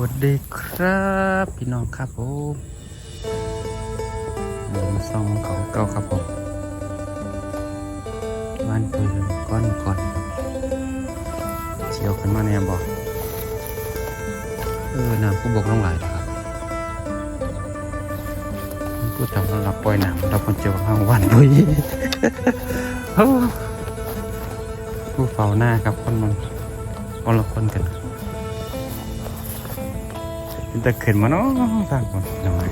วัสดีครับพี่น้องครับผมมาส่องเขาเก่าครับผมบ้านคุยกันก้อนก่อนเชียวกันมาแน่บอกเออน้ำผู้บกลงหลายนะครับผู้ทำเรารับปล่อยน้ำเราคนเจอห้างวันด้วยผู้เฝ้าหน้าครับคนมันคนละคนกัน จะขึ้นมาเนาะทางคนหน่อย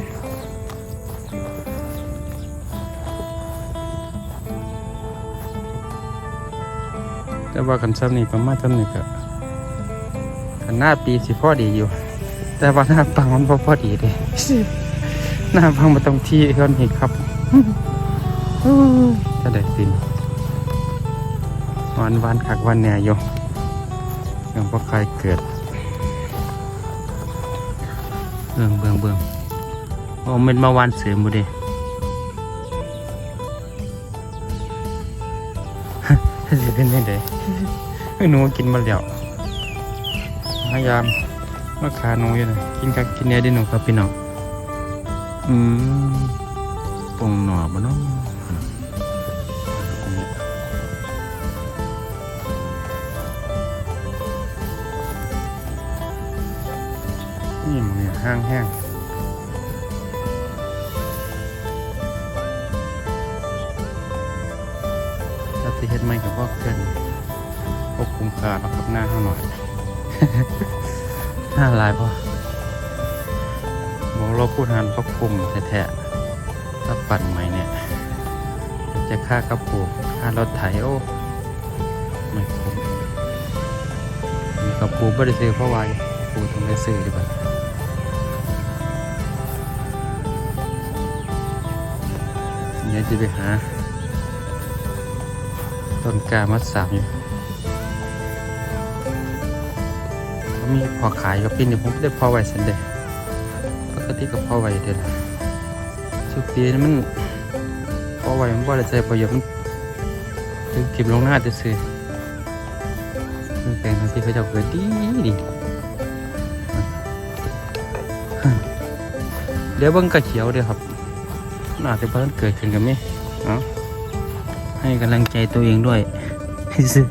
แต่ว่ากันซ้ำนี่ประมาณซ้ำนี่ก็กันหน้าปีสิพอดีอยู่ แต่ว่าหน้าปังมันบ่พอดีเด้หน้าปังมาตรงที่ก่อนนี่ครับจะได้ปินวันวันคักวันเนี่ยอยู่ยังบ่ใครเกิด เบิ่งเบิ่งเบิ่งโอ้เม็ดมาวานเสือมบุเดสิเป็นยังไงหนูกินมาแล้วพยายามมาขาหนูอยู่เลยกินกักกินเนี้ยดิหนูครับพี่น้องอืมปงหน่อบ่เนาะ ห้างแห้งถ้าสิเฮ็ดไม่กับพวกเกินพวกคุ้มค่าแล้วครับหน้าเท่าหน่อย หน้าลายป่ะบอกเราพูดหันพวกคุ้มแท้ๆถ้าปั่นใหม่เนี่ย จะค่ากระปูกค่ารถไถโอ้ไม่คุ้มมีกระปูไม่ได้ซื้อเพราะวาปูต้องได้ซื้อดีกว่า ดี๋ยวจะไปหา ต้นกามัดสามอยู่เขามีพอขายกับปีนี้ผมไม่ได้พอไว้สันเดยปกติก็พอไว้เดือนละชุกปีนี้มันพอไว้มันว่าจะใช้ประโยมันถึงเก็บลงหน้าจะซื้อซึ่งแปลงทางที่เขาเจะเกิดดีดีเดี๋ยวเบิ่งกระเขียวเดี๋ยวครับ น่าจะเพิ่นเกิดขึ้นกับมี่เอาให้กำลังใจตัวเองด้วยซื้อ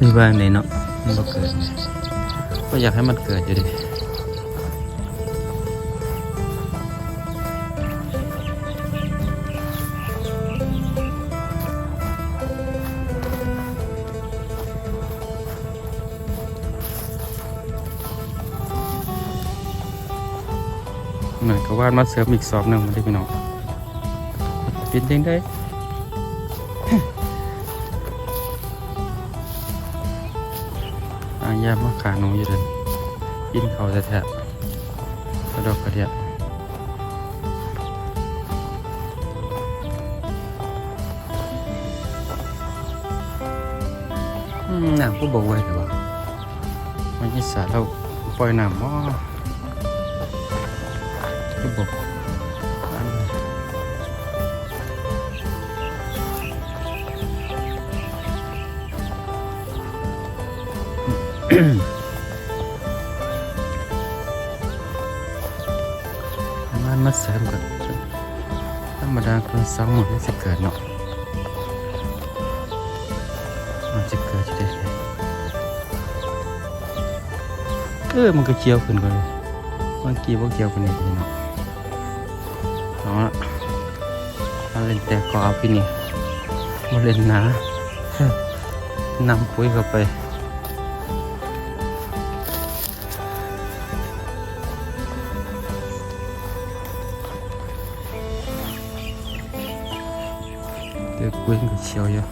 มีบ้างเลยเนาะมันบ่เกิด ก็อยากให้มันเกิดอยู่ดี หน่อยก็วาดมาเสริมอีกสอบหนึ่งมาได้พี่น้องเป็นยังได้อายามาขาหนูอยู่เลยกินเขาแท้ๆกระดอกกระเดียมน้ำก็บอกไว้แต่ว่ามันยิ่สาเราปล่อยน้ำมั้ก็ มันมาเสริมกันธรรมดาคือสองหมดไม่จะเกิดเนาะมันจะเกิดจะได้เออมันก็เกี่ยวขึ้นกันเลยเมื่อกี้ว่าเกี่ยวกันนี่เนาะเอาละมาเล่นแต่ก็เอาพี่นี่มาเล่นนะนำปุ๋ยเข้าไป กุ้ยกับเชียวอยู่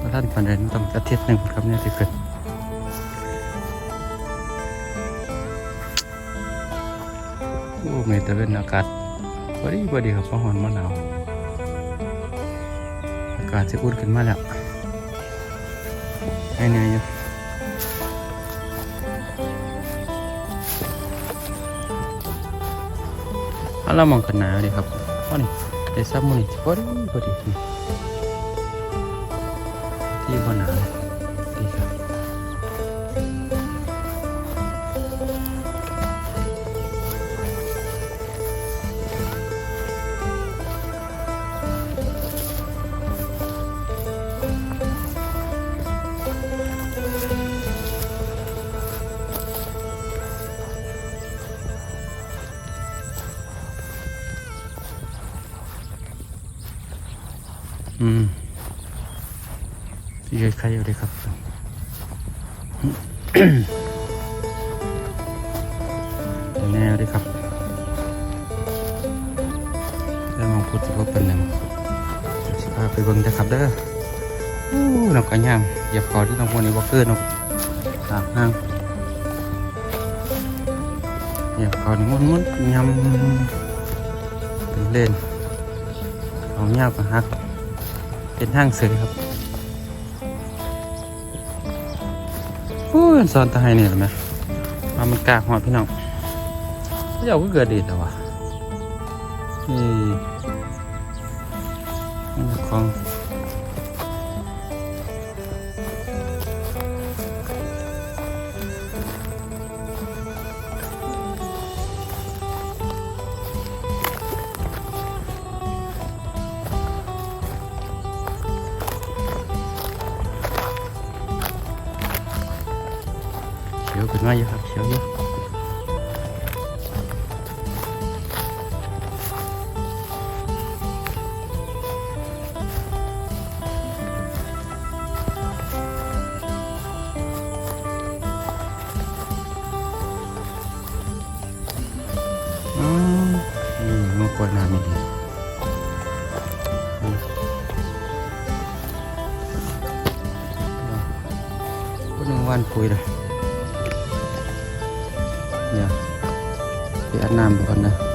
ถ้าท่านปันเรนต้องอาทิตย์หนึ่งครับเนี่ยที่เกิดโอ้เมตะเวนอากาศพอดีพอดีครับพอหอนมะนาวอากาศจะอุ่นขึ้นมาแล้วให้เหนื่อยอยู่เอาเรามองกันหนาวดีครับว่านี่ แต่ซับมันพอดีพอดีนี่ที่บนหนา ยืดใครอยู่ดีครับแนวดีครับแล้วมองพูดถึงว่าเป็นหนึ่งสิพาไปเบิ่งนะครับเด้ออู้นกกระย่างเหยียบคอที่น้องพวกนี้บ่เกินนกตามห้างเหยียบคอนี่ม้วนยำเป็นเล่นเอาเงากับฮักเป็นห้างเสือครับ โอ้ยซอนตาไฮเนี่ยเห็นไหมมามันกากหัวพี่น้องเจ้าก็เกิดดีแต่ว่านี่นี่ของ มาอยู่ครับเขียวอยู่นี่มันกวาดน้ำไม่ดีก็หนึ่งวันปุ๋ยเลย เดี๋ยวไปอ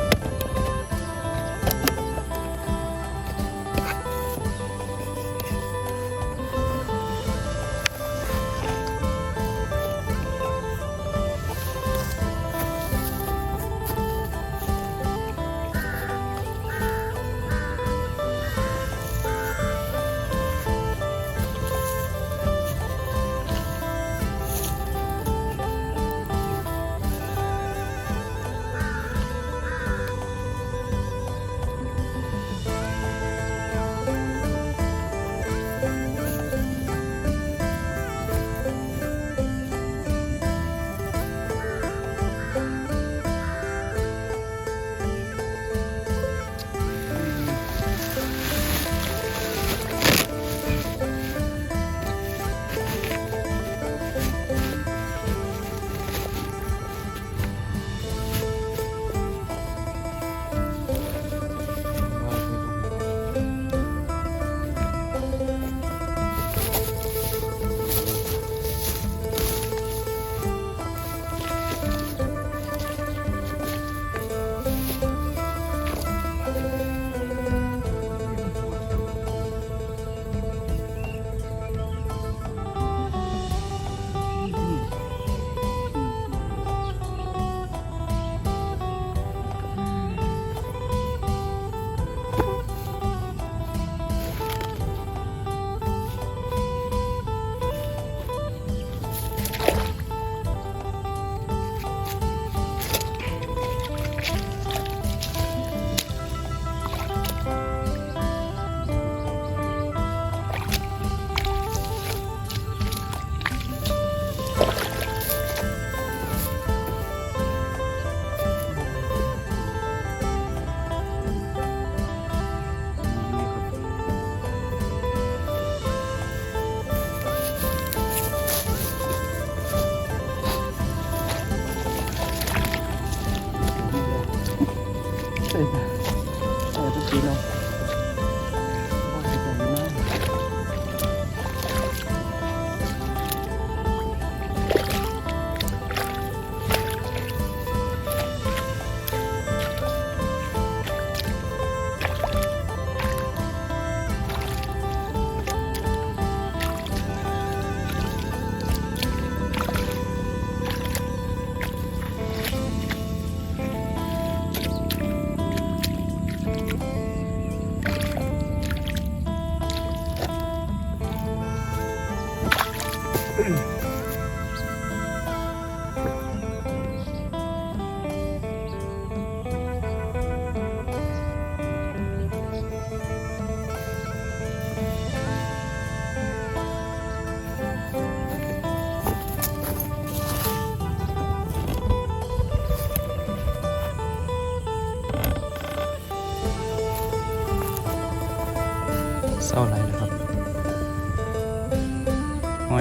าไรแล้วครับ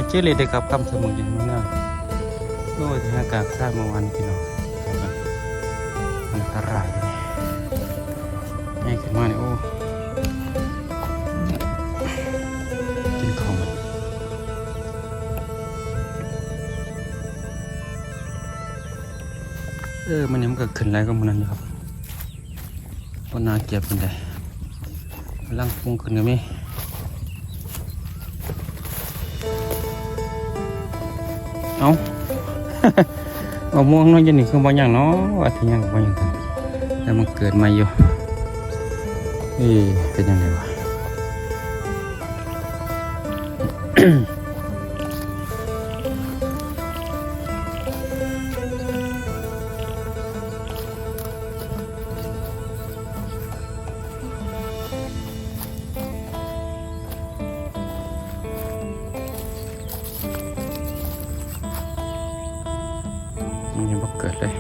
เชื่อเลยเด็กครับคำสมุนอย่างนี้นะโอ้ยที่อากาศทราเมื่อวานพี่น้องครับมันอันตรายเลยขึ้นมาเนี่ยโอ้กินของมันเออมันยังมันก็ขึ้นไรก็มันนั่นอยู่ครับก็น่าเก็บเป็นไดกำลังปรุงขึ้นกันไหม เอาเอาม่วงน้อยยันนี่คือบางอย่างเนาะว่าที่ยังบางอย่างกันแต่มันเกิดมาอยู่เอ๊เป็นยังไงวะ เกิดเลย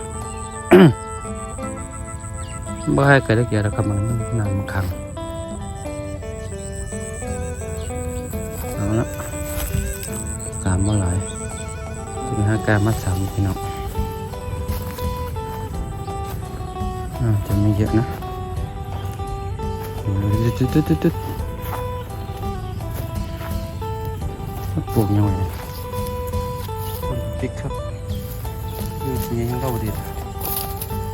บ่ให้เกิดได้เกี่ยวแล้วครับมันนานมันขังเอาละการบ่หลายจะมีห้าการมาสามพี่น้องอ่าจะไม่เยอะนะตึ๊ดตึ๊ดตึ๊ดตึ๊ดปลูกยังไงพริกครับ อืมนี่ยังเข้าดี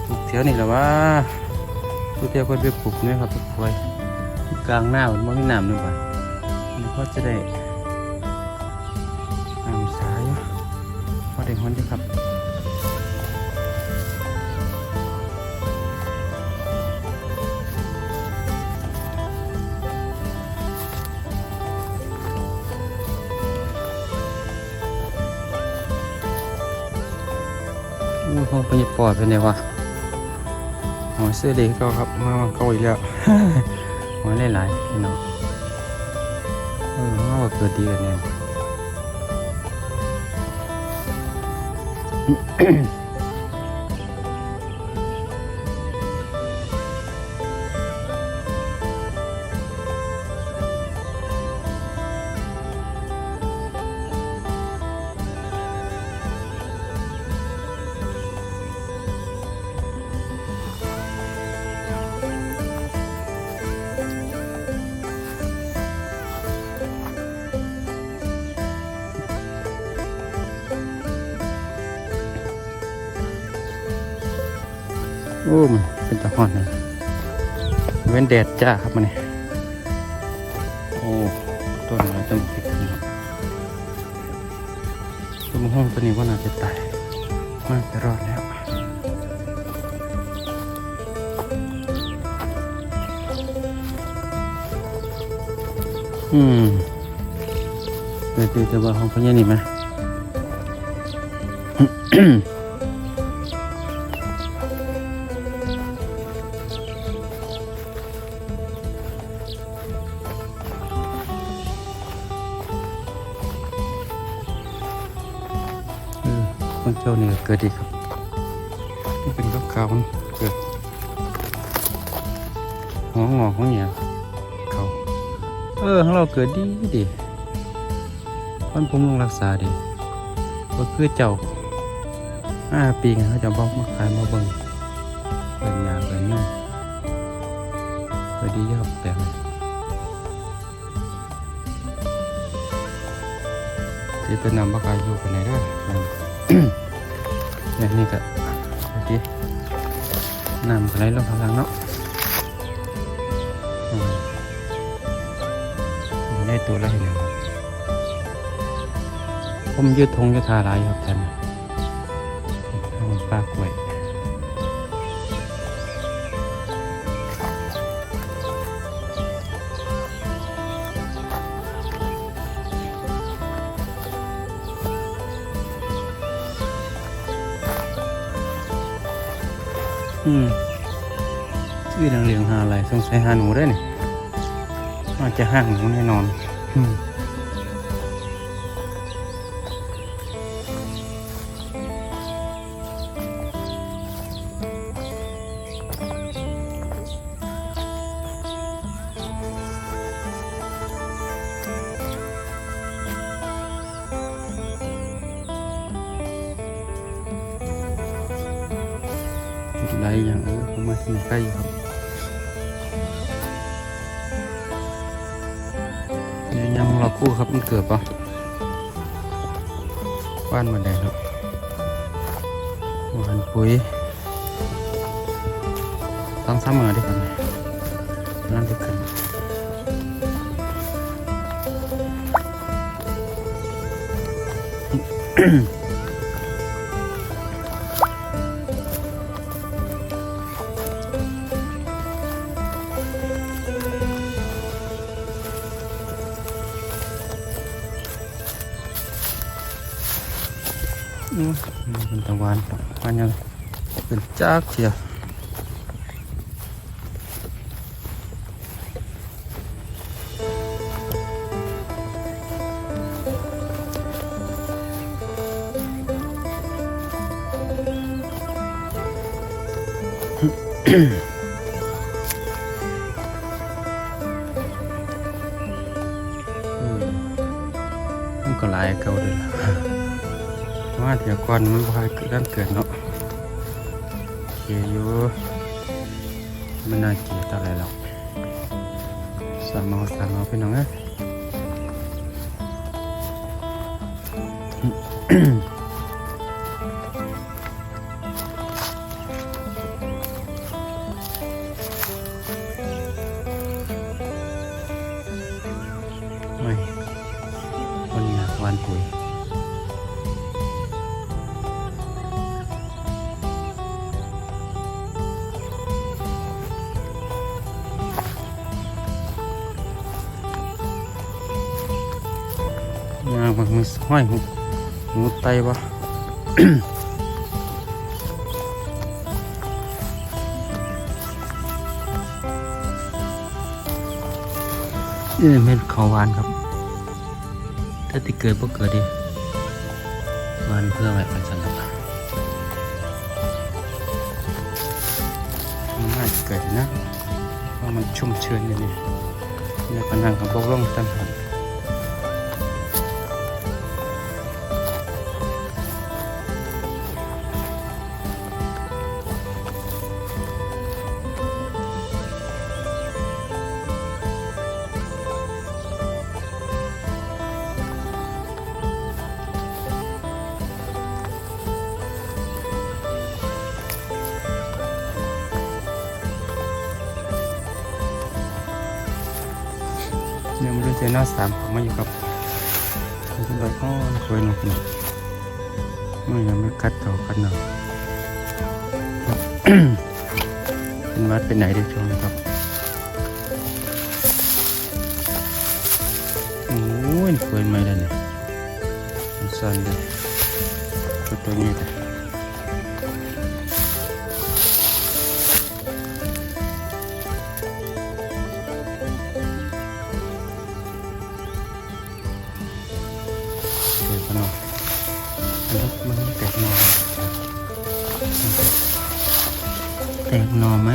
ปลูกแถวนี่แหละว่าผู้เที่ยวคนไปปลูกเนี่ยครับปลูกไว้กลางหน้ามันไม่มีน้ำเลยป่ะมันก็จะได้น้ำสายพอได้ฮอนดีครับ พยาปอเป็นไงวะหอยเสื้อเด็กก็ครับมาเกาอีกแล้วหอยหลายๆพี่น้องเออมาว่าเกิดดีกันเนี่ย โอ้มันเป็นตะหอนเลยเว้นแดดจ้าครับมันนี่โอ้ต้นอะไรต้นพริกนี่ครับต้นมะม่วงตัวนี้ว่าน่าจะตายมากจะรอดแล้วอืมเดี๋ยวจะว่าห้องพญานี่ไหม นเจ้านี่ก็เกิดดีครับนี่เป็นกับขาวมันเกิดหัวงอกหัวเหนียวเขาเออของเราเกิดดีดีมันผมลงรักษาดีก็คือเจ้าห้าปีไงเขาจะบอกมาขายมาเบิ่งเป็นยาเป็นนี่เกิดดีเยอะแต่ละที่เป็นนำมาขายอยู่กันไหนได้ นี่ก็โอเคน้ำไรลงข้างล่างเนาะอืมอยู่ในตัวไรเนี่ยผมยืดทงยืดทาหลายครับท่านเอาปลากล้วย สงสัยหาหนูได้เนี่ยน่าจะห้างหนูแน่นอนได้ยังเออผมมาถึงใกล้ครับ คู่ครับมันเกือบปะว่านมาแดงครับหวานปุ๋ยต้องซ้ำเหมือนดิครับนี่ยนั่นที่ขึ้นอืม จักเชียวอืมมันก็หลายเก่าเลยล่ะว่าเดี๋ยวก่อนมันพายเรื่องเกิดเนาะเกียอยู่มันน่าเกลียดอะไรหรอกสามเอาสามเอาพี่น้องเอ้ยไม่วันนี้วันปุ๋ย มีห้อยหูหูไตบ่นี่เม็ดขาวหวานครับ ถ้าติเกิดบ่เกิดดิหวานเพื่อไว้เป็นสัญลักษณ์มันน่าจะเกิดนะเพราะมันชุ่มชื้นอยู่นี่เนี่ยผนังกับบกร่องตั้งหัน เนี่ยมันดูเจอหน้าสามของมาอยู่กับมันเป็นแบบอ้อคุยหนุกหนุกมันยังไม่กัดต่อกันหน่อยเป็นวัดเป็นไหนได้ชมครับโอ้ยคุยไม่ได้เนี่ยสั้นเลยตัวตัวนี้เลย แตกหน่อแตกหน่อไหม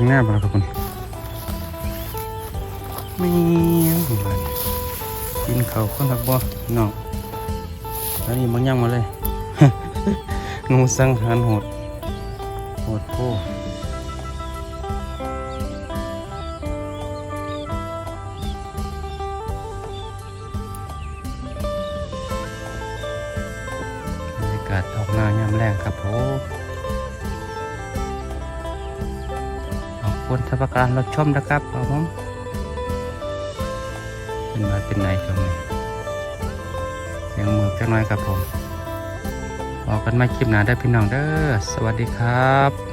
ทิ้งหน้าไปแล้วครับคุณไม่บานกินเขาคนหักบ่น้องแล้วนี่มันยังมาเลย งูสังหารโหดโหดโพับประการรับชมนะครับผมเป็นมาเป็นไหนจับเลยเสียงมือจังหน่อยครับผมบอกกันมาคลิปหนาได้พี่น้องเด้อสวัสดีครับ